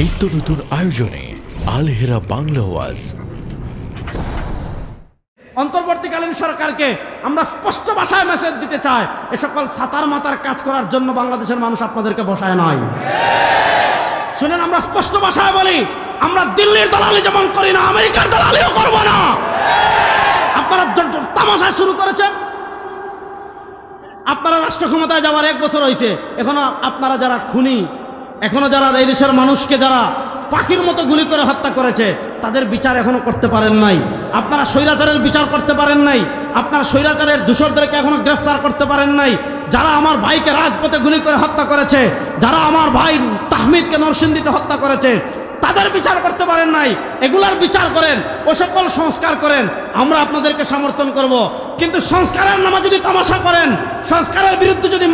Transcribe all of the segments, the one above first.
নিত্য নতুন আয়োজনে আলহেরা বাংলা ওয়াজ। অন্তর্বর্তীকালীন সরকারকে আমরা স্পষ্ট ভাষায় মেসেজ দিতে চাই, এ সকল সাতার মাতার কাজ করার জন্য বাংলাদেশের মানুষ আপনাদেরকে বসায় নয় শুনেন, আমরা স্পষ্ট ভাষায় বলি, আমরা দিল্লির দালালি যেমন করি না, আমেরিকার দালালিও করব না। আপনারা জ- জ- তামাশা শুরু করেছেন। আপনারা রাষ্ট্র ক্ষমতায় যাওয়ার এক বছর হয়েছে এখনও আপনারা যারা খুনি এখনও যারা এই দেশের মানুষকে যারা পাখির মতো গুলি করে হত্যা করেছে, তাদের বিচার এখনও করতে পারেন নাই। আপনারা স্বৈরাচারের বিচার করতে পারেন নাই। আপনারা স্বৈরাচারের দূষরদেরকে এখনও গ্রেফতার করতে পারেন নাই। যারা আমার ভাইকে রাজপথে গুলি করে হত্যা করেছে, যারা আমার ভাই তাহমিদকে নরসিন্দিতে হত্যা করেছে তাদের বিচার করতে পারেন নাই, এগুলার বিচার করেন, ও সকল সংস্কার করেন, আমরা আপনাদেরকে সমর্থন করব। কিন্তু সংস্কারের নামে যদি তামাশা করেন, সংস্কারের বিরুদ্ধে যদি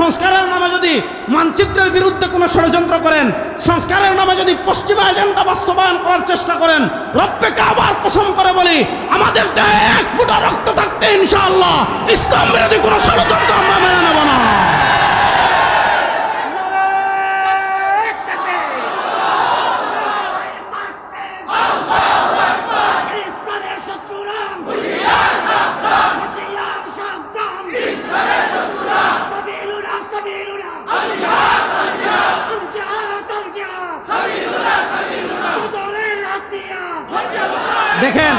সংস্কারের নামে যদি মানচিত্রের বিরুদ্ধে কোনো ষড়যন্ত্র করেন, সংস্কারের নামে যদি পশ্চিমা এজেন্ডা বাস্তবায়ন করার চেষ্টা করেন রব্বেকে আবার কসম করে বলি, আমাদের দেহে এক ফুটা রক্ত থাকতে ইনশাআল্লাহ, ইসলাম বিরোধী কোনো ষড়যন্ত্র আমরা মেনে নেব না। দেখেন।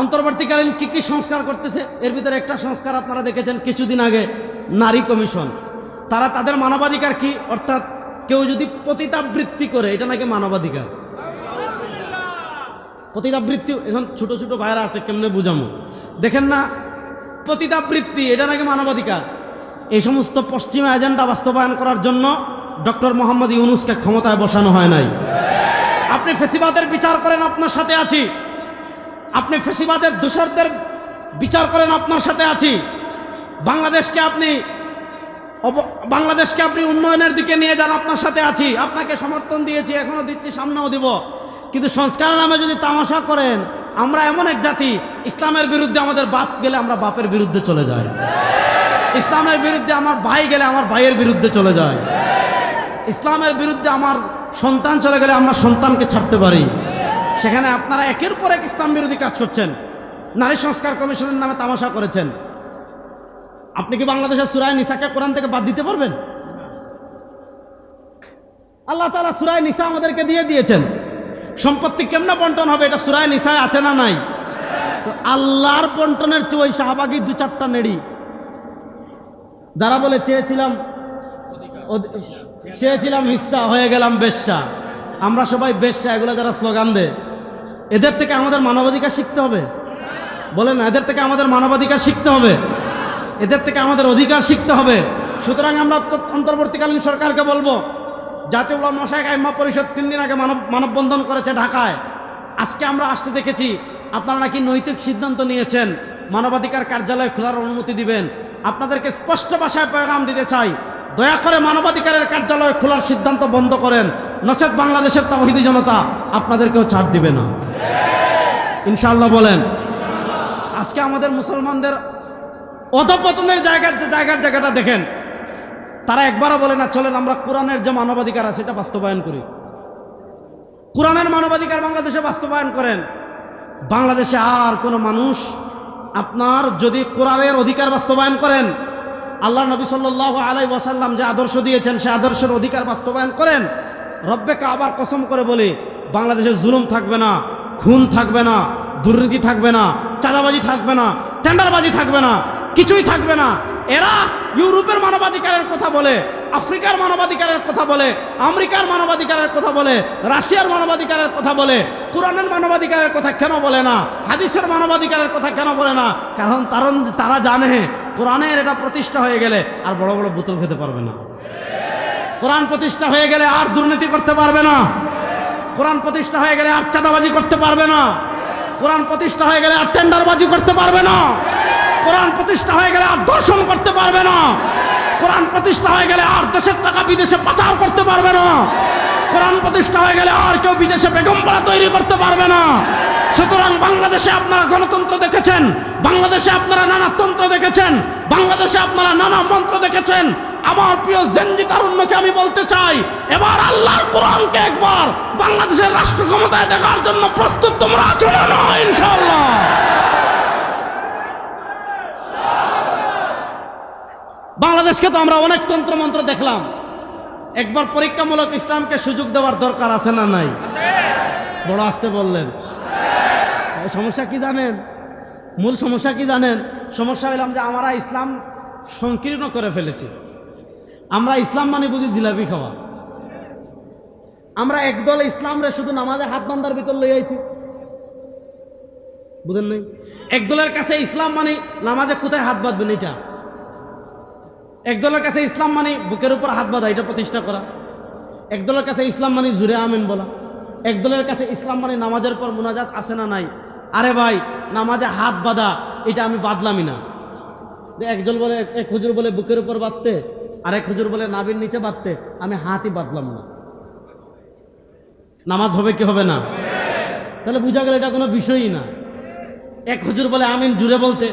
অন্তর্বর্তীকালীন কি কি সংস্কার করতেছে? এর ভিতরে একটা সংস্কার আপনারা দেখেছেন কিছুদিন আগে, নারী কমিশন। তারা তাদের মানবাধিকার কি? অর্থাৎ কেউ যদি পতিতাবৃত্তি করে, এটা নাকি মানবাধিকার? পতিতাবৃত্তি, এখন ছোট ছোট ভাইরা আছে, কেমনে বুঝামো? দেখেন না, পতিতাবৃত্তি, এটা নাকি মানবাধিকার? এই সমস্ত পশ্চিমা এজেন্ডা বাস্তবায়ন করার জন্য ডক্টর মোহাম্মদ ইউনুসকে ক্ষমতায় বসানো হয় নাই। আপনি ফেসিবাদের বিচার করেন, আপনার সাথে আছি। আপনি ফেসিবাদের দূষরদের বিচার করেন, আপনার সাথে আছি। বাংলাদেশকে আপনি বাংলাদেশকে আপনি উন্নয়নের দিকে নিয়ে যান, আপনার সাথে আছি। আপনাকে সমর্থন দিয়েছি এখনও দিচ্ছি, সামনেও দিব। কিন্তু সংস্কার নামে যদি তামাশা করেন, আমরা এমন এক জাতি, ইসলামের বিরুদ্ধে আমাদের বাপ গেলে আমরা বাপের বিরুদ্ধে চলে যাই। ইসলামের বিরুদ্ধে আমার ভাই গেলে আমার ভাইয়ের বিরুদ্ধে চলে যায় ইসলামের বিরুদ্ধে আমার সন্তান চলে গেলে আমরা সন্তানকে ছাড়তে পারি। সেখানে আপনারা একের পর এক ইসলাম বিরোধী কাজ করছেন। নারী সংস্কার কমিশনের নামে তামাশা করেছেন। আপনি কি বাংলাদেশের সুরায় নিসাকে কোরআন থেকে বাদ দিতে পারবেন? আল্লাহ তালা সুরায় নিসা আমাদেরকে দিয়ে দিয়েছেন। সম্পত্তি কেমনে বন্টন হবে এটা সুরায় নিসায় আছে না নাই? তো আল্লাহর বন্টনের চেয়ে ওই শাহবাগি দু চারটা নেড়ি। যারা বলে চেয়েছিলাম চেয়েছিলাম হিস্সা হয়ে গেলাম বেশ্যা। আমরা সবাই বেশ্যা, এগুলো যারা স্লোগান দেয়। এদের থেকে আমাদের মানবাধিকার শিখতে হবে। বলেন এদের থেকে আমাদের মানবাধিকার শিখতে হবে। এদের থেকে আমাদের অধিকার শিখতে হবে। সুতরাং আমরা অন্তর্বর্তীকালীন সরকারকে বলব, জাতীয় মশাই আইম্মা পরিষদ তিন দিন আগে মানব মানববন্ধন করেছে ঢাকায়। আজকে আমরা আসতে দেখেছি, আপনারা নাকি নৈতিক সিদ্ধান্ত নিয়েছেন, মানবাধিকার কার্যালয় খোলার অনুমতি দিবেন। আপনাদেরকে স্পষ্ট ভাষায় পয়গাম দিতে চাই। দয়া করে মানবাধিকারের কার্যালয় খোলার সিদ্ধান্ত বন্ধ করেন। নচেত বাংলাদেশের তহিদি জনতা আপনাদেরকেও ছাড় দিবে না। ইনশাল্লাহ বলেন, আজকে আমাদের মুসলমানদের অধপতনের জায়গার জায়গার জায়গাটা দেখেন। তারা একবারও বলে না, চলেন আমরা কোরআনের যে মানবাধিকার আছে এটা বাস্তবায়ন করি। কোরআনের মানবাধিকার বাংলাদেশে বাস্তবায়ন করেন। বাংলাদেশে আর কোনো মানুষ আপনার যদি কোরআনের অধিকার বাস্তবায়ন করেন আল্লাহ নবী সাল্লাহ আলাই ওয়াসাল্লাম যে আদর্শ দিয়েছেন, সে আদর্শের অধিকার বাস্তবায়ন করেন। রব্বেকে আবার কসম করে বলি, বাংলাদেশে জুলুম থাকবে না, খুন থাকবে না, দুর্নীতি থাকবে না, চাঁদাবাজি থাকবে না, টেন্ডারবাজি থাকবে না, কিছুই থাকবে না। এরা ইউরোপের মানবাধিকারের কথা বলে, আফ্রিকার মানবাধিকারের কথা বলে, আমেরিকার মানবাধিকারের কথা বলে, রাশিয়ার মানবাধিকারের কথা বলে, কোরআনের মানবাধিকারের কথা কেন বলে না? হাদিসের মানবাধিকারের কথা কেন বলে না? কারণ তারণ, তারা জানে কোরআনের এটা প্রতিষ্ঠা হয়ে গেলে আর বড় বড় বোতল খেতে পারবে না। কোরআন প্রতিষ্ঠা হয়ে গেলে আর দুর্নীতি করতে পারবে না। কোরআন প্রতিষ্ঠা হয়ে গেলে আর চাঁদাবাজি করতে পারবে না। কোরআন প্রতিষ্ঠা হয়ে গেলে আর টেন্ডারবাজি করতে পারবে না। কোরআন প্রতিষ্ঠা হয়ে গেলে আর দর্শন করতে পারবে না। কোরআন প্রতিষ্ঠা হয়ে গেলে আর দেশের টাকা বিদেশে পাচার করতে পারবে না। কোরআন প্রতিষ্ঠা হয়ে গেলে আর কেউ বিদেশে বেগমপাড়া তৈরি করতে পারবে না। সুতরাং বাংলাদেশে আপনারা গণতন্ত্র দেখেছেন, বাংলাদেশে আপনারা নানা তন্ত্র দেখেছেন, বাংলাদেশে আপনারা নানা মন্ত্র দেখেছেন। আমার প্রিয় জেনজি তারুণ্যকে আমি বলতে চাই, এবার আল্লাহর কোরআনকে একবার বাংলাদেশের রাষ্ট্র ক্ষমতায় দেখার জন্য প্রস্তুত তোমরা আছো না ইনশাল্লাহ বাংলাদেশকে তো আমরা অনেক তন্ত্রমন্ত্র দেখলাম। একবার পরীক্ষামূলক ইসলামকে সুযোগ দেওয়ার দরকার আছে না নাই? বড় আসতে বললেন। সমস্যা কি জানেন? মূল সমস্যা কি জানেন? সমস্যা হইলাম যে আমরা ইসলাম সংকীর্ণ করে ফেলেছি। আমরা ইসলাম মানে বুঝি জিলাপি খাওয়া। আমরা একদল ইসলামরে শুধু নামাজে হাত বান্দার ভিতর লই আইছি। বুঝেন নাই? একদলের কাছে ইসলাম মানে নামাজে কোথায় হাত বাঁধবেন এটা একদলের কাছে ইসলাম মানে বুকের উপর হাত বাঁধা, এটা প্রতিষ্ঠা করা। একদলের কাছে ইসলাম মানে জুড়ে আমিন বলা। একদলের কাছে ইসলাম মানে নামাজের পর মোনাজাত আসে না নাই? আরে ভাই, নামাজে হাত বাঁধা, এটা আমি বাঁধলামই না। একজন বলে, এক হুজুর বলে বুকের উপর বাঁধতে, আর এক হুজুর বলে নাবির নিচে বাঁধতে, আমি হাতই বাঁধলাম না। নামাজ হবে কি হবে না? তাহলে বোঝা গেল এটা কোনো বিষয়ই না। এক হুজুর বলে আমিন জুড়ে বলতে,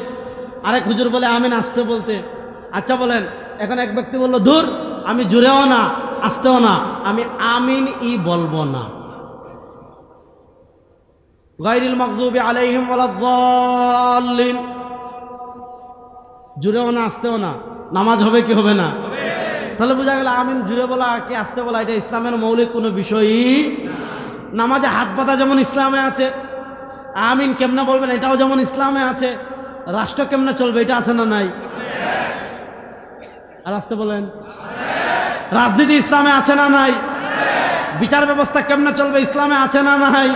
আরেক হুজুর বলে আমিন আসতে বলতে আচ্ছা বলেন, এখন এক ব্যক্তি বলল, ধুর, আমি জুড়েও না, আসতেও না, আমি আমিন ই বলব না। গাইরিল মকজুবি আলাইহিম জুড়েও না, আসতেও না, নামাজ হবে কি হবে না? তাহলে বোঝা গেল আমিন জুড়ে বলা কি আসতে বলা, এটা ইসলামের মৌলিক কোনো বিষয়ই নামাজে হাত পাতা যেমন ইসলামে আছে, আমিন কেমনে বলবেন এটাও যেমন ইসলামে আছে, রাষ্ট্র কেমনে চলবে এটা আছে না নাই? আর আসতে বলেন। রাজনীতি ইসলামে আছে না নাই? বিচার ব্যবস্থা কেমনে চলবে, ইসলামে আছে না নাই?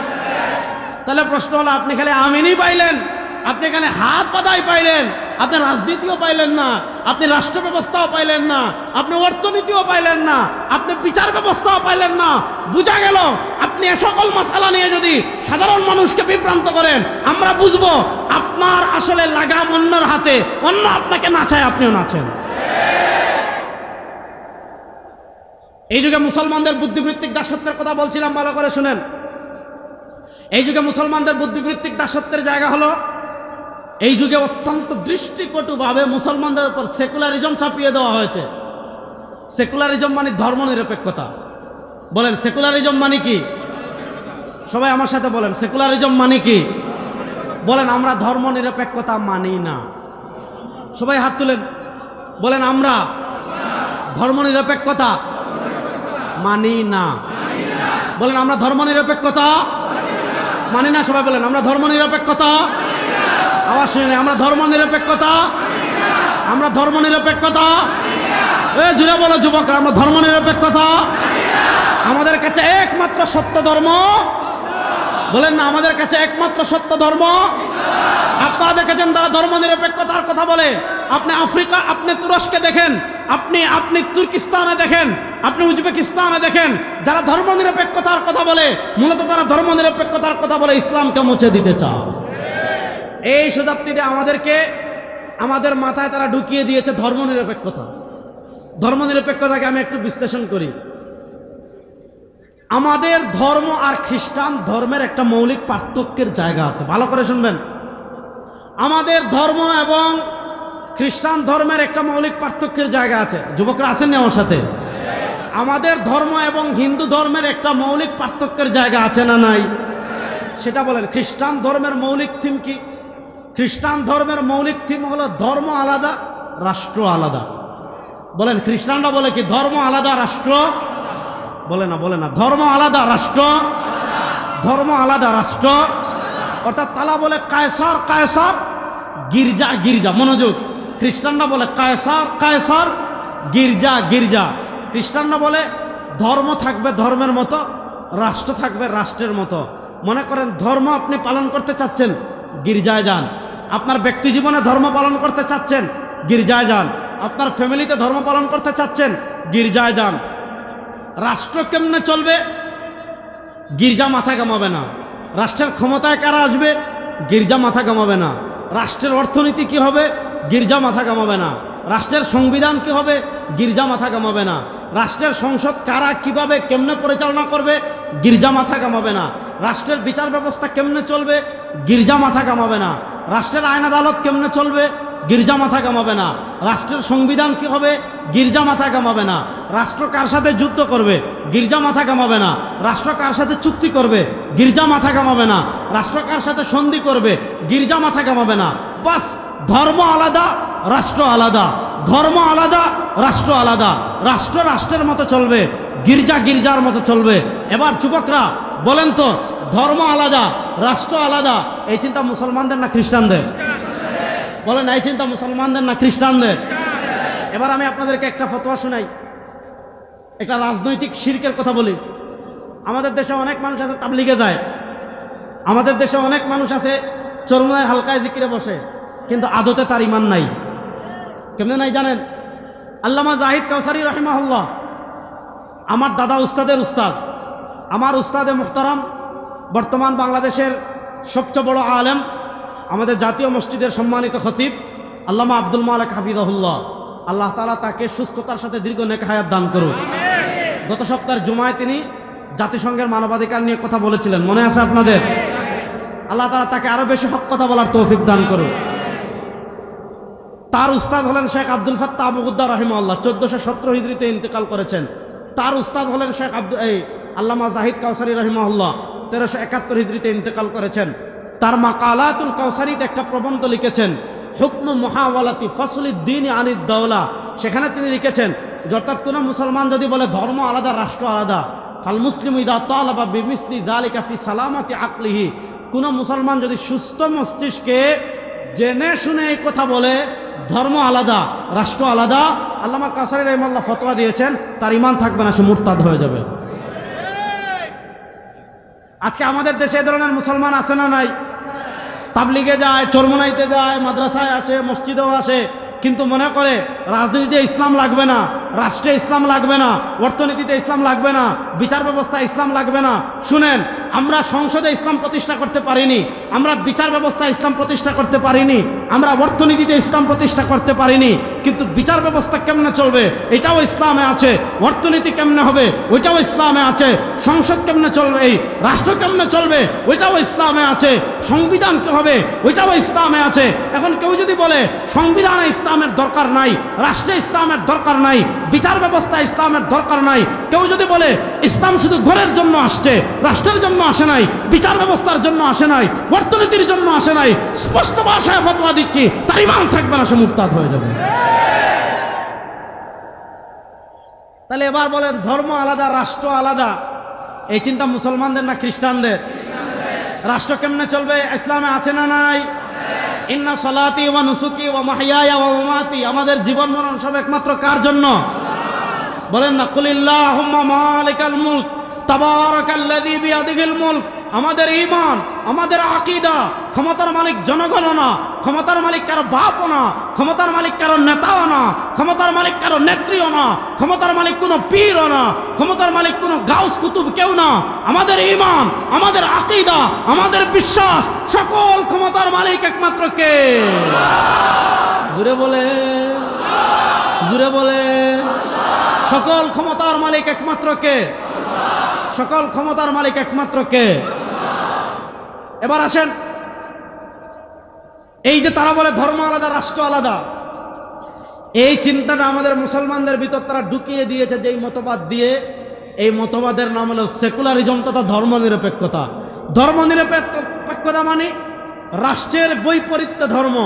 তাহলে প্রশ্ন হলো, আপনি খালি আমিনই পাইলেন? আপনি এখানে হাত বাধাই পাইলেন? আপনি রাজনীতিও পাইলেন না, আপনি রাষ্ট্র ব্যবস্থাও পাইলেন না, আপনি অর্থনীতিও পাইলেন না, আপনি বিচার ব্যবস্থাও পাইলেন না। বুঝা গেল, আপনি এ সকল মশালা নিয়ে যদি সাধারণ মানুষকে বিভ্রান্ত করেন, আমরা বুঝব আপনার আসলে লাগাম অন্যর হাতে, অন্য আপনাকে নাচায় আপনিও নাচেন এই যুগে মুসলমানদের বুদ্ধিবৃত্তিক দাসত্বের কথা বলছিলাম, ভালো করে শুনেন। এই যুগে মুসলমানদের বুদ্ধিবৃত্তিক দাসত্বের জায়গা হলো, এই যুগে অত্যন্ত দৃষ্টিকটুভাবে মুসলমানদের উপর সেকুলারিজম চাপিয়ে দেওয়া হয়েছে। সেকুলারিজম মানে ধর্মনিরপেক্ষতা। বলেন, সেকুলারিজম মানে কি? সবাই আমার সাথে বলেন, সেকুলারিজম মানে কি? বলেন, আমরা ধর্মনিরপেক্ষতা মানি না। সবাই হাত তুলেন। বলেন, আমরা ধর্মনিরপেক্ষতা মানি না। বলেন, আমরা ধর্মনিরপেক্ষতা? মানি না, সবাই বলেন, আমরা ধর্মনিরপেক্ষতা? আবার শুনে আমরা ধর্মনিরপেক্ষতা? আমরা ধর্মনিরপেক্ষতা? এ, জুড়ে বলো যুবকরা, আমরা ধর্মনিরপেক্ষতা? আমাদের কাছে একমাত্র সত্য ধর্ম? বলেন না, আমাদের কাছে একমাত্র সত্য ধর্ম? আপনারা দেখেছেন তারা ধর্মনিরপেক্ষতার কথা বলে আপনি আফ্রিকা, আপনি তুরস্কে দেখেন, আপনি আপনি তুর্কিস্তানে দেখেন, আপনি উজবেকিস্তানে দেখেন, যারা ধর্মনিরপেক্ষতার কথা বলে, মূলত তারা ধর্মনিরপেক্ষতার কথা বলে, ইসলামকে মুছে দিতে চায় এই শতাব্দীতে আমাদেরকে, আমাদের মাথায় তারা ঢুকিয়ে দিয়েছে ধর্মনিরপেক্ষতা। ধর্মনিরপেক্ষতাকে আমি একটু বিশ্লেষণ করি। আমাদের ধর্ম আর খ্রিস্টান ধর্মের একটা মৌলিক পার্থক্যের জায়গা আছে। ভালো করে শুনবেন। আমাদের ধর্ম এবং খ্রিস্টান ধর্মের একটা মৌলিক পার্থক্যের জায়গা আছে। যুবকরা আসেননি আমার সাথে? আমাদের ধর্ম এবং হিন্দু ধর্মের একটা মৌলিক পার্থক্যের জায়গা আছে না নাই? সেটা বলেন, খ্রিস্টান ধর্মের মৌলিক থিম কি? খ্রিস্টান ধর্মের মৌলিক থিম হলো ধর্ম আলাদা, রাষ্ট্র আলাদা। বলেন, খ্রিস্টানরা বলে কি ধর্ম আলাদা, রাষ্ট্র? বলে না বলে না। ধর্ম আলাদা, রাষ্ট্র? ধর্ম আলাদা, রাষ্ট্র? অর্থাৎ তালা বলে কায়সার কায়সার, গির্জা গির্জা, মনোযোগ। খ্রিস্টানরা বলে কায়সার কায়সার, গির্জা গির্জা। খ্রিস্টানরা বলে ধর্ম থাকবে ধর্মের মতো, রাষ্ট্র থাকবে রাষ্ট্রের মতো। মনে করেন ধর্ম আপনি পালন করতে চাচ্ছেন, গির্জায় যান। আপনার ব্যক্তি জীবনে ধর্ম পালন করতে চাচ্ছেন, গির্জায় যান। আপনার ফ্যামিলিতে ধর্ম পালন করতে চাচ্ছেন, গির্জায় যান। রাষ্ট্র কেমনে চলবে? গির্জা মাথা কামাবে না। রাষ্ট্রের ক্ষমতায় কারা আসবে? গির্জা মাথা কামাবে না। রাষ্ট্রের অর্থনীতি কি হবে? গির্জা মাথা কামাবে না। রাষ্ট্রের সংবিধান কি হবে? গির্জা মাথা কামাবে না। রাষ্ট্রের সংসদ কারা কীভাবে, কেমনে পরিচালনা করবে? গির্জা মাথা কামাবে না। রাষ্ট্রের বিচার ব্যবস্থা কেমনে চলবে? গির্জা মাথা কামাবে না। রাষ্ট্রের আইন আদালত কেমনে চলবে? গির্জা মাথা কামাবে না। রাষ্ট্রের সংবিধান কি হবে? গির্জা মাথা কামাবে না। রাষ্ট্র কার সাথে যুদ্ধ করবে? গির্জা মাথা কামাবে না। রাষ্ট্র কার সাথে চুক্তি করবে? গির্জা মাথা কামাবে না। রাষ্ট্র কার সাথে সন্ধি করবে? গির্জা মাথা কামাবে না। বাস, ধর্ম আলাদা, রাষ্ট্র আলাদা। ধর্ম আলাদা, রাষ্ট্র আলাদা। রাষ্ট্র রাষ্ট্রের মতো চলবে, গির্জা গির্জার মতো চলবে। এবার যুবকরা, বলেন তো, ধর্ম আলাদা, রাষ্ট্র আলাদা। এই চিন্তা মুসলমানদের না খ্রিস্টানদের? বলেন, এই চিন্তা মুসলমানদের না খ্রিস্টানদের? এবার আমি আপনাদেরকে একটা ফতোয়া শোনাই। একটা রাজনৈতিক শিরকের কথা বলি। আমাদের দেশে অনেক মানুষ আছে তাবলিগে যায়। আমাদের দেশে অনেক মানুষ আছে চরমনায় হালকায় জিকিরে বসে, কিন্তু আদতে তার ইমান নাই। কেমনে নাই জানেন? আল্লামা জাহিদ কাউসারি রহিমাহুল্লাহ, আমার দাদা উস্তাদের উস্তাদ, আমার উস্তাদে মুহতারাম, বর্তমান বাংলাদেশের সবচেয়ে বড় আলেম আমাদের জাতীয় মসজিদের সম্মানিত খতিব আল্লামা আব্দুল মালিক হাফিদহুল্লাহ আল্লাহ তালা তাকে সুস্থতার সাথে দীর্ঘ নেক হায়াত দান করুন গত সপ্তাহের জুমায় তিনি জাতিসংঘের মানবাধিকার নিয়ে কথা বলেছিলেন। মনে আছে আপনাদের? আল্লাহ তালা তাকে আরও বেশি হক কথা বলার তৌফিক দান করুন তার উস্তাদ হলেন শেখ আব্দুল ফাত্তা আবুদ্দা রহিমাল্লাহ চোদ্দশো সতেরো হিজড়িতে ইন্তেকাল করেছেন। তার উস্তাদ হলেন শেখ আব্দুল এই আল্লামা জাহিদ কাউসারি রহিমাল্লাহ তেরোশো একাত্তর হিজড়িতে ইন্তেকাল করেছেন। তার মা কালাতুল কাউসারিতে একটা প্রবন্ধ লিখেছেন, হুকম মহাওয়ালাতি ফসলুদ্দিন আনিদ দৌলা সেখানে তিনি লিখেছেন অর্থাৎ কোনো মুসলমান যদি বলে ধর্ম আলাদা, রাষ্ট্র আলাদা, ফাল মুসলিম ইদা তালাবা বিমিসলি দালিকা ফি সালামাতি আকলিহি কোনো মুসলমান যদি সুস্থ মস্তিষ্কে জেনে শুনে এই কথা বলে, ধর্ম আলাদা, রাষ্ট্র আলাদা আল্লামা কাসারি রহমাল্লাহ ফতোয়া দিয়েছেন, তার ইমান থাকবে না, সে মুরতাদ হয়ে যাবে। আজকে আমাদের দেশে এ ধরনের মুসলমান আছে না নাই? তাবলিগে যায়, চরমনাইতে যায়, মাদ্রাসায় আসে, মসজিদেও আসে, কিন্তু মনে করে রাজনীতিতে ইসলাম লাগবে না। রাষ্ট্রে ইসলাম লাগবে না, অর্থনীতিতে ইসলাম লাগবে না, বিচার ব্যবস্থায় ইসলাম লাগবে না। শুনেন, আমরা সংসদে ইসলাম প্রতিষ্ঠা করতে পারিনি, আমরা বিচার ব্যবস্থায় ইসলাম প্রতিষ্ঠা করতে পারিনি, আমরা অর্থনীতিতে ইসলাম প্রতিষ্ঠা করতে পারিনি, কিন্তু বিচার ব্যবস্থা কেমনে চলবে? এটাও ইসলামে আছে। অর্থনীতি কেমনে হবে? ওইটাও ইসলামে আছে। সংসদ কেমনে চলবে এই? রাষ্ট্র কেমনে চলবে? ওইটাও ইসলামে আছে। সংবিধান কি হবে ওইটাও ইসলামে আছে। এখন কেউ যদি বলে, সংবিধানে ইসলামের দরকার নাই, রাষ্ট্রে ইসলামের দরকার নাই বিচার ব্যবস্থা ইসলামের দরকার নাই। কেউ যদি বলে, ইসলাম শুধু ঘরের জন্য আসছে, রাষ্ট্রের জন্য আসে নাই, বিচার ব্যবস্থার জন্য আসে নাই, অর্থনীতির জন্য আসে নাই, স্পষ্ট ভাষায় ফতোয়া দিচ্ছি তার ইমান থাকবে না সে মুরতাদ হয়ে যাবে। তাহলে এবার বলেন, ধর্ম আলাদা, রাষ্ট্র আলাদা। এই চিন্তা মুসলমানদের না খ্রিস্টানদের? রাষ্ট্র কেমনে চলবে? ইসলামে আছে না নাই? ইন্না সলাতি ওয়া নুসুকি ওয়া মাহিয়ায়া ওয়া মামাতি, আমাদের জীবন মরণ সব একমাত্র কার জন্য? বলেন না, কুলিল্লাহুম্মা মালিকাল মুলক, তাবারাকাল্লাযী বিয়াদিহিল মুলক আমাদের ইমান আমাদের আকীদা, ক্ষমতার মালিক জনগণ না, ক্ষমতার মালিক কারও বাপও না, ক্ষমতার মালিক কারও নেতাও না, ক্ষমতার মালিক কারও নেত্রীও না, ক্ষমতার মালিক কোনো পীরও না, ক্ষমতার মালিক কোনো গাউস কুতুব কেউ না। আমাদের ইমান আমাদের আকীদা, আমাদের বিশ্বাস, সকল ক্ষমতার মালিক একমাত্র কে? জুড়ে বলে জুড়ে বলে, সকল ক্ষমতার মালিক একমাত্র কে? সকল ক্ষমতার মালিক একমাত্র কে? এবার আসেন। এই যে তারা বলে ধর্ম আলাদা, রাষ্ট্র আলাদা, এই চিন্তাটা আমাদের মুসলমানদের ভিতর তারা ঢুকিয়ে দিয়েছে যেই মতবাদ দিয়ে। এই মতবাদের নাম হলো সেকুলারিজম তথা ধর্মনিরপেক্ষতা। ধর্মনিরপেক্ষতা মানে রাষ্ট্রের বৈপরীত্য ধর্ম।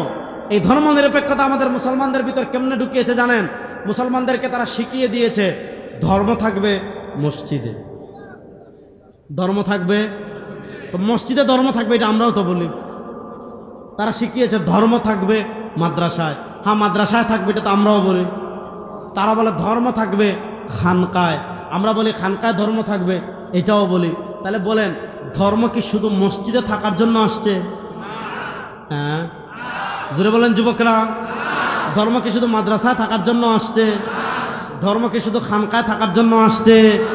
এই ধর্মনিরপেক্ষতা আমাদের মুসলমানদের ভিতর কেমনে ঢুকিয়েছে জানেন? মুসলমানদেরকে তারা শিখিয়ে দিয়েছে, ধর্ম থাকবে মসজিদে। ধর্ম থাকবে তো মসজিদে ধর্ম থাকবে, এটা আমরাও তো বলি। তারা শিখিয়েছে, ধর্ম থাকবে মাদ্রাসায়। হ্যাঁ মাদ্রাসায় থাকবে, এটা তো আমরাও বলি। তারা বলে, ধর্ম থাকবে খানকায়। আমরা বলি, খানকায় ধর্ম থাকবে, এটাও বলি। তাহলে বলেন, ধর্ম কি শুধু মসজিদে থাকার জন্য আসছে? হ্যাঁ। জোরে বলেন, যুবকরা। ধর্ম কি শুধু মাদ্রাসায় থাকার জন্য আসছে? ধর্ম কি শুধু খানকায় থাকার জন্য আসছে?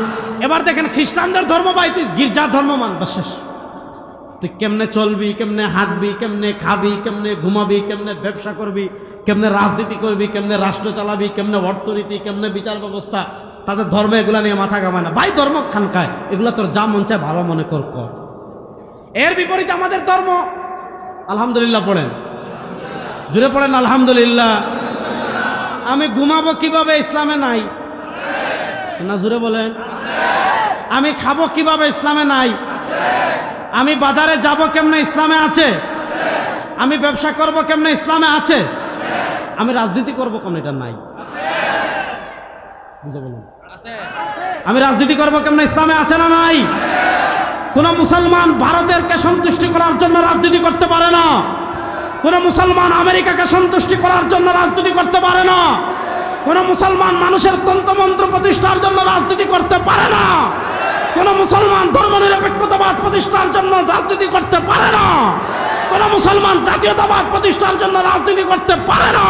এবার দেখেন, খ্রিস্টানদের ধর্ম ভাই তুই গির্জার ধর্ম মানবাস শেষ। তুই কেমনে চলবি, কেমনে হাঁটবি, কেমনে খাবি, কেমনে ঘুমাবি, কেমনে ব্যবসা করবি, কেমনে রাজনীতি করবি, কেমনে রাষ্ট্র চালাবি, কেমনে অর্থনীতি, কেমনে বিচার ব্যবস্থা, তাদের ধর্ম এগুলা নিয়ে মাথা কামায় না। ভাই, ধর্ম খানকায় এগুলো তোর যা মন চায় ভালো মনে কর কর। এর বিপরীতে আমাদের ধর্ম, আলহামদুলিল্লাহ পড়েন। জুড়ে পড়েন, আলহামদুলিল্লাহ। আমি ঘুমাবো কীভাবে, ইসলামে নাই। না, জুড়ে বলেন। আমি খাব কীভাবে, ইসলামে নাই। আমি বাজারে যাব কেমনে? ইসলামে আছে? আমি ব্যবসা করব কেমনে? ইসলামে আছে? আমি রাজনীতি করব কেমন? এটা নাই। বুঝে বলুন। আমি রাজনীতি করব কেমনে? ইসলামে আছে না নাই? কোন মুসলমান ভারতেরকে সন্তুষ্টি করার জন্য রাজনীতি করতে পারে না। কোন মুসলমান আমেরিকাকে সন্তুষ্টি করার জন্য রাজনীতি করতে পারে না। কোন মুসলমান মানুষের তন্ত্রমন্ত্র প্রতিষ্ঠার জন্য রাজনীতি করতে পারে না। কোন মুসলমান ধর্মনিরপেক্ষতাবাদ প্রতিষ্ঠার জন্য রাজনীতি করতে পারে না। কোন মুসলমান জাতীয়তাবাদ প্রতিষ্ঠার জন্য রাজনীতি করতে পারে না।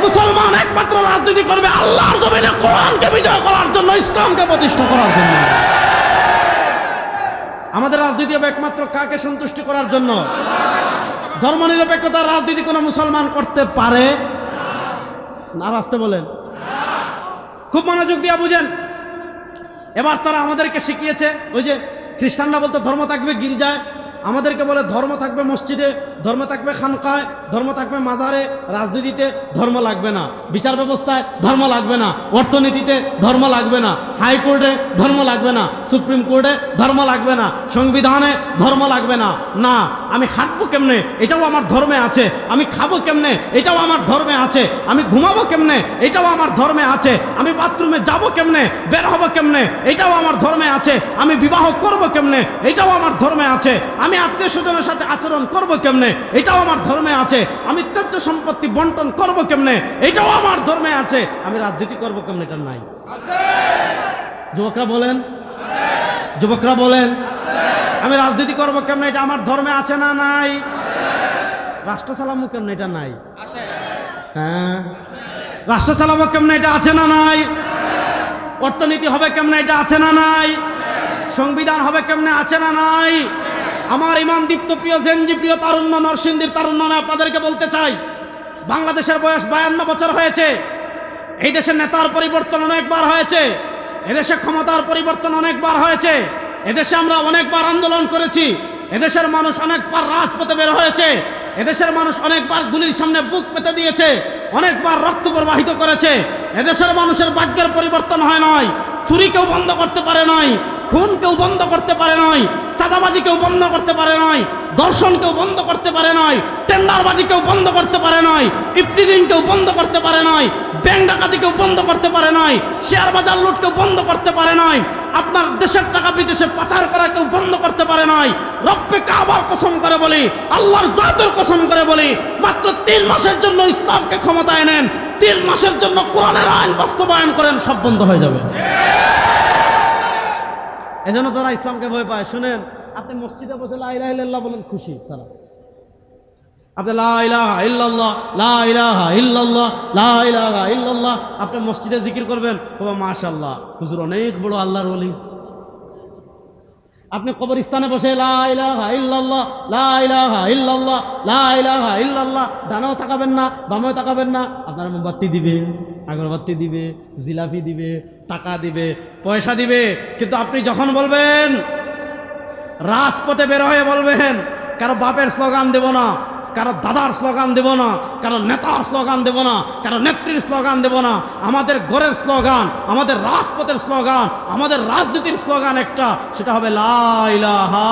মুসলমান একমাত্র রাজনীতি করবে আল্লাহর জমিনে কোরআনকে বিজয় করার জন্য, ইসলামকে প্রতিষ্ঠা করার জন্য। আমাদের রাজনীতি হবে একমাত্র কাকে সন্তুষ্টি করার জন্য? ধর্মনিরপেক্ষতার রাজনীতি কোনো মুসলমান করতে পারে? না আসতে বলেন। খুব মনোযোগ দিয়ে বুঝেন। এবার তারা আমাদেরকে শিখিয়েছে, ওই যে খ্রিস্টানরা বলতে, ধর্ম থাকবে গির্জায়। আমাদেরকে বলে, ধর্ম থাকবে মসজিদে, ধর্ম থাকবে খানকায়, ধর্ম থাকবে মাজারে, রাজনীতিতে ধর্ম লাগবে না। বিচার ব্যবস্থায় ধর্ম লাগবে না। অর্থনীতিতে ধর্ম লাগবে না। হাইকোর্টে ধর্ম লাগবে না। সুপ্রিম কোর্টে ধর্ম লাগবে না। সংবিধানে ধর্ম লাগবে না। না আমি হাঁটবো কেমনে? এটাও আমার ধর্মে আছে। আমি খাব কেমনে? এটাও আমার ধর্মে আছে। আমি ঘুমাবো কেমনে? এটাও আমার ধর্মে আছে। আমি বাথরুমে যাব কেমনে? বের হব কেমনে? এটাও আমার ধর্মে আছে। আমি বিবাহ করব কেমনে? এটাও আমার ধর্মে আছে। আমি আত্মীয় স্বজনের সাথে আচরণ করব কেমনে? এটাও আমার ধর্মে আছে। আমি তথ্য সম্পত্তি বন্টন করব কেমনে? এটাও আমার ধর্মে আছে। আমি রাজনীতি করব কেমনে? এটা নাই। যুবকরা বলেন যুবকরা বলেন, আমি রাজনীতি করব কেমনে? এটা আমার ধর্মে আছে না নাই? রাষ্ট্র চালাবো কেমনে? এটা নাই। হ্যাঁ। রাষ্ট্র চালাবো কেমনে? এটা আছে না নাই? অর্থনীতি হবে কেমনে? এটা আছে না নাই? সংবিধান হবে কেমনে? আছে না নাই? আমার ইমাম দীপ্ত প্রিয়, জেনজি প্রিয়, তারুণ্য নরসিংদীর তারুণ্য আমি আপনাদেরকে বলতে চাই, বাংলাদেশের বয়স বায়ান্ন বছর হয়েছে। এই দেশের নেতার পরিবর্তন অনেকবার হয়েছে। এদেশে ক্ষমতার পরিবর্তন অনেকবার হয়েছে। এদেশে আমরা অনেকবার আন্দোলন করেছি। এদেশের মানুষ অনেকবার রাজপথে বের হয়েছে। এদেশের মানুষ অনেকবার গুলির সামনে বুক পেতে দিয়েছে। অনেকবার রক্ত প্রবাহিত করেছে। এদেশের মানুষের ভাগ্যের পরিবর্তন হয় নয় চুরি কেউ বন্ধ করতে পারে নয় খুন কেউ বন্ধ করতে পারে নয় চাঁদাবাজি কেউ বন্ধ করতে পারে নয় দর্শন কেউ বন্ধ করতে পারে নয় টেন্ডারবাজি কেউ বন্ধ করতে পারে নয় ইফতিদিন কেউ বন্ধ করতে পারে নয় ব্যাংক ডাকাতি কেউ বন্ধ করতে পারে নয় শেয়ার বাজার লুট কেউ বন্ধ করতে পারে নয় আপনার দেশের টাকা বিদেশে পাচার করা কেউ বন্ধ করতে পারে নয় রব্বে কাবার কসম করে বলি, আল্লাহর জাতের কসম করে বলি, মাত্র তিন মাসের জন্য ইসলামকে ক্ষমতায় নেন, তিন মাসের জন্য কোরআনের আইন বাস্তবায়ন করেন, সব বন্ধ হয়ে যাবে। এজন্য তারা ইসলামকে ভয় পায়। শুনেন, আপনি মসজিদে বসে লাইলাহ বলেন, খুশি তারা। আপনি আপনি মসজিদে জিকির করবেন। তবে মাশাল্লাহ হুজুর অনেক বড় আল্লাহর ওলি। আপনি কবরস্থানে বসে ডানাও তাকাবেন না, বামেও তাকাবেন না, আপনার মোমবাতি দিবে, আগরবাতি দিবে, জিলাপি দিবে, টাকা দিবে, পয়সা দিবে। কিন্তু আপনি যখন বলবেন, রাজপথে বের হয়ে বলবেন, কারও বাপের স্লোগান দেব না কারও দাদার স্লোগান দেব না, কারও নেতার স্লোগান দেব না, কারও নেত্রীর স্লোগান দেব না। আমাদের গড়ের স্লোগান, আমাদের রাজপথের স্লোগান, আমাদের রাজনীতির স্লোগান একটা, সেটা হবে লাইলাহা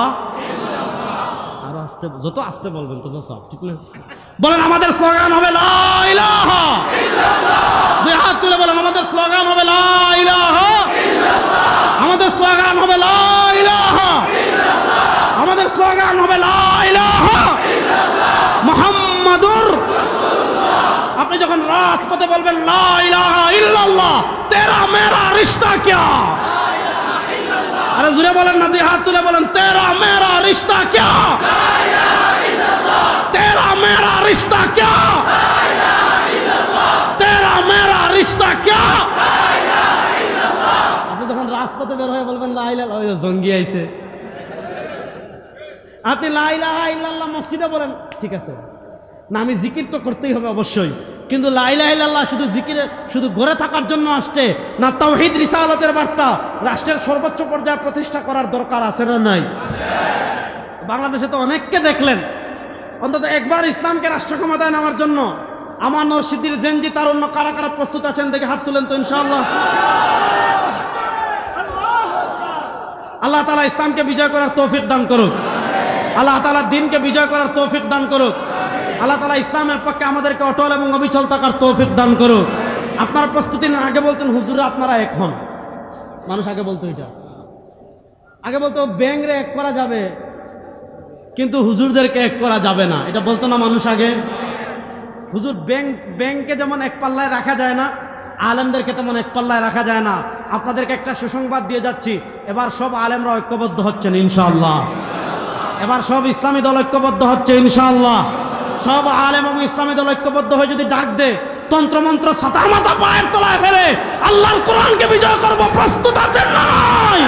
আরও আসতে যত আসতে বলবেন তত সব, ঠিক না? বলেন, আমাদের স্লোগান হবে লাইলাহা দুই হাত তুলে বলেন আমাদের স্লোগান হবে লাইলাহা আমাদের স্লোগান হবে লাইলাহা আমাদের স্লোগান হবে লাইলাহা মোহাম্মদুর আপনি যখন রাজপথে বলবেন, লা ইলাহা ইল্লাল্লাহ, তেরা মেরা রিশতা কিয়া? আরে জুড়ে বলেন না, দুই হাত তুলে বলেন, তেরা মেরা রিশতা কিয়া? তেরা মেরা রিশতা কিয়া? তেরা মেরা রিশতা কিয়া? আপনি যখন রাজপথে বের হয়ে বলবেন লাইলা জঙ্গি আইছে। আপনি লাইলা ইল্লাল্লাহ মসজিদে বলেন, ঠিক আছে, না, আমি জিকির তো করতেই হবে অবশ্যই। কিন্তু লাইলা ইল্লাল্লাহ শুধু জিকিরে শুধু গড়ে থাকার জন্য আসছে। না, তাওহিদ রিসালাতের বার্তা রাষ্ট্রের সর্বোচ্চ পর্যায়ে প্রতিষ্ঠা করার দরকার আছে না নাই? বাংলাদেশে তো অনেককে দেখলেন। অন্তত একবার ইসলামকে রাষ্ট্র ক্ষমতায় নেওয়ার জন্য আমার নরসিদ্দির জেনজি তার অন্য কারা কারা প্রস্তুত আছেন দেখে হাত তুলেন তো ইনশাআল্লাহ। আল্লাহ তালা ইসলামকে বিজয় করার তৌফিক দান করুক। আল্লাহ তালা দিনকে বিজয় করার তৌফিক দান করুক। আল্লাহ তালা ইসলামের পক্ষে আমাদেরকে অটল এবং অবিচল থাকার তৌফিক দান করুক। আপনারা প্রস্তুতি আগে বলতেন হুজুরা আপনারা এক এখন মানুষ আগে বলতো এটা। আগে বলতো ব্যাংরে এক করা যাবে, কিন্তু হুজুরদেরকে এক করা যাবে না। এটা বলতো না মানুষ আগে? হুজুর, ব্যাংক, ব্যাংকে যেমন এক পাল্লায় রাখা যায় না, আলেমদেরকে তেমন এক পাল্লায় রাখা যায় না। আপনাদেরকে একটা সুসংবাদ দিয়ে যাচ্ছি, এবার সব আলেমরা ঐক্যবদ্ধ হচ্ছেন, ইনশাআল্লাহ। এবার সব ইসলামী দল ঐক্যবদ্ধ হচ্ছে, ইনশাআল্লাহ। সব আলেম এবং ইসলামী দল ঐক্যবদ্ধ হয়ে যদি ডাক দে তন্ত্রমন্ত্র সাতার মাথা পায়ের তলায় ফেলে, আল্লাহর কোরআনকে বিজয় করব, প্রস্তুত আছেন না নয়